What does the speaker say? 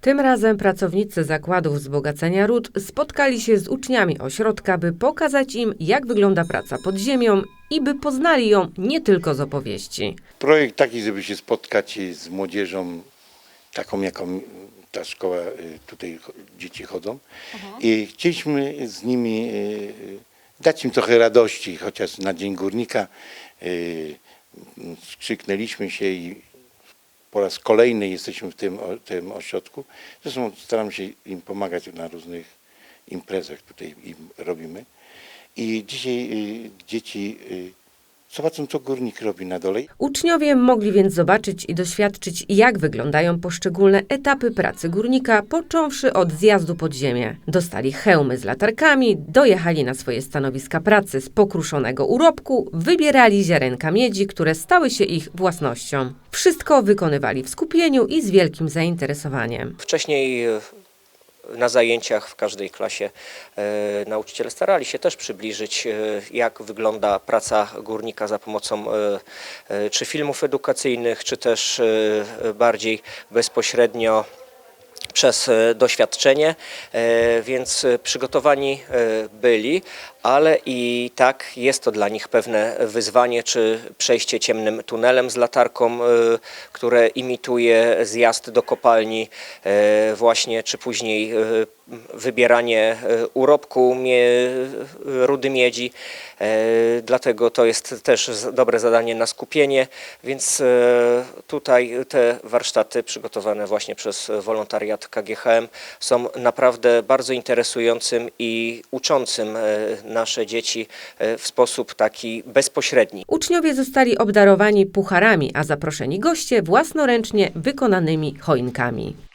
Tym razem pracownicy zakładów wzbogacenia ród spotkali się z uczniami ośrodka, by pokazać im, jak wygląda praca pod ziemią i by poznali ją nie tylko z opowieści. Projekt taki, żeby się spotkać z młodzieżą, taką jaką ta szkoła, y, tutaj dzieci chodzą. I chcieliśmy z nimi y, dać im trochę radości, chociaż na Dzień Górnika y, skrzyknęliśmy się i po raz kolejny jesteśmy w tym, o- tym ośrodku. Zresztą staramy się im pomagać na różnych imprezach, tutaj im robimy. I dzisiaj y, dzieci y, zobaczą, co górnik robi na dole. Uczniowie mogli więc zobaczyć i doświadczyć, jak wyglądają poszczególne etapy pracy górnika, począwszy od zjazdu pod ziemię. Dostali hełmy z latarkami, dojechali na swoje stanowiska pracy z pokruszonego urobku, wybierali ziarenka miedzi, które stały się ich własnością. Wszystko wykonywali w skupieniu i z wielkim zainteresowaniem. Wcześniej na zajęciach w każdej klasie e, nauczyciele starali się też przybliżyć, e, jak wygląda praca górnika za pomocą e, czy filmów edukacyjnych, czy też bardziej bezpośrednio przez e, doświadczenie, e, więc e, przygotowani byli, ale i tak jest to dla nich pewne wyzwanie, czy przejście ciemnym tunelem z latarką, które imituje zjazd do kopalni, właśnie, czy później wybieranie urobku rudy miedzi. Dlatego to jest też dobre zadanie na skupienie, więc tutaj te warsztaty przygotowane właśnie przez wolontariat KGHM są naprawdę bardzo interesującym i uczącym e, nasze dzieci e, w sposób taki bezpośredni. Uczniowie zostali obdarowani pucharami, a zaproszeni goście własnoręcznie wykonanymi choinkami.